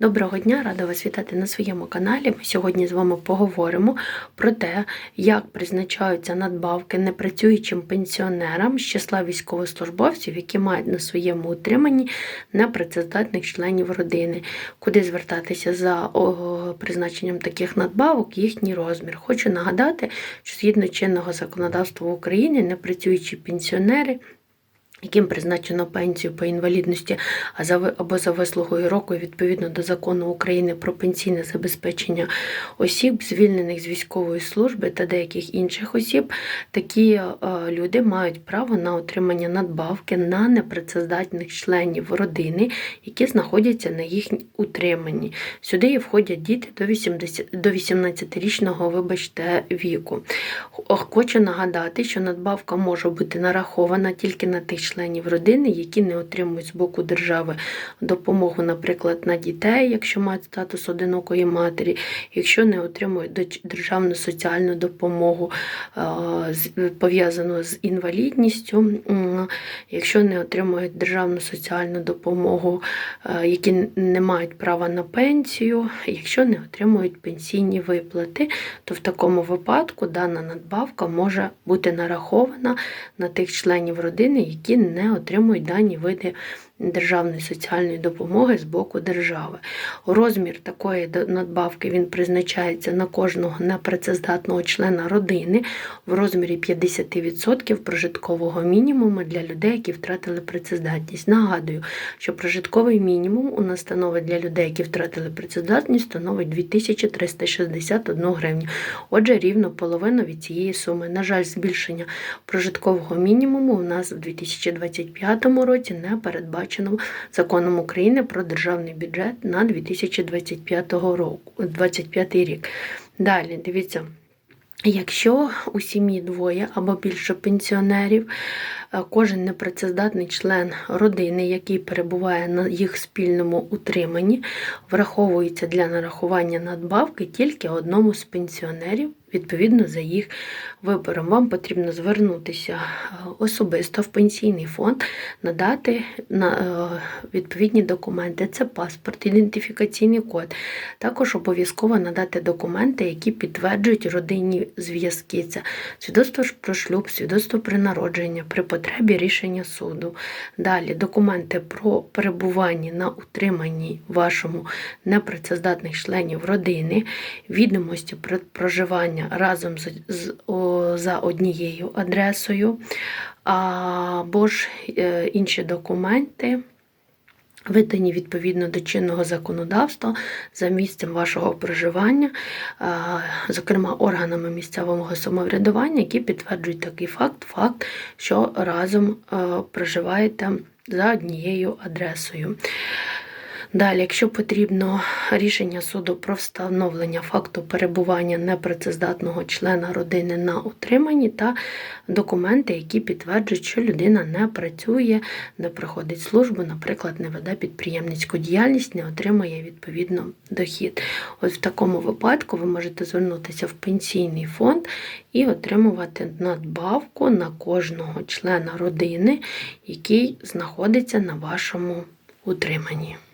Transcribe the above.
Доброго дня, рада вас вітати на своєму каналі. Ми сьогодні з вами поговоримо про те, як призначаються надбавки непрацюючим пенсіонерам з числа військовослужбовців, які мають на своєму утриманні непрацездатних членів родини, куди звертатися за призначенням таких надбавок, їхній розмір. Хочу нагадати, що згідно чинного законодавства України непрацюючі пенсіонери яким призначено пенсію по інвалідності або за вислугою року відповідно до закону України про пенсійне забезпечення осіб, звільнених з військової служби та деяких інших осіб, такі е, люди мають право на отримання надбавки на непрацездатних членів родини, які знаходяться на їх утриманні. Сюди входять діти до 18-річного, вибачте, віку. Хочу нагадати, що надбавка може бути нарахована тільки на тих членів родини, які не отримують з боку держави допомогу, наприклад, на дітей, якщо мають статус одинокої матері, якщо не отримують державну соціальну допомогу пов'язану з інвалідністю, якщо не отримують державну соціальну допомогу, які не мають права на пенсію, якщо не отримують пенсійні виплати, то в такому випадку дана надбавка може бути нарахована на тих членів родини, які не отримують дані види державної соціальної допомоги з боку держави. Розмір такої надбавки він призначається на кожного непрацездатного члена родини в розмірі 50% прожиткового мінімуму для людей, які втратили працездатність. Нагадую, що прожитковий мінімум у нас становить для людей, які втратили працездатність, становить 2361 гривню. Отже, рівно половину від цієї суми. На жаль, збільшення прожиткового мінімуму у нас в 2025 році не передбачено законом України про державний бюджет на 2025 року, 25 рік. Далі, дивіться. Якщо у сім'ї двоє або більше пенсіонерів, кожен непрацездатний член родини, який перебуває на їх спільному утриманні, враховується для нарахування надбавки тільки одному з пенсіонерів, відповідно за їх вибором. Вам потрібно звернутися е, особисто в пенсійний фонд, надати на е, відповідні документи. Це паспорт, ідентифікаційний код. Також обов'язково надати документи, які підтверджують родинні зв'язки. Це свідоцтво про шлюб, свідоцтво про народження, при потребі рішення суду. Далі документи про перебування на утриманні вашому непрацездатних членів родини, відомості про проживання разом з, за однією адресою, або ж е, інші документи. Видані відповідно до чинного законодавства за місцем вашого проживання, зокрема органами місцевого самоврядування, які підтверджують такий факт, факт, що разом е, проживаєте за однією адресою. Далі, якщо потрібно рішення суду про встановлення факту перебування непрацездатного члена родини на утриманні та документи, які підтверджують, що людина не працює, не проходить службу, наприклад, не веде підприємницьку діяльність, не отримує відповідно дохід. От в такому випадку ви можете звернутися в пенсійний фонд і отримувати надбавку на кожного члена родини, який знаходиться на вашому утриманні.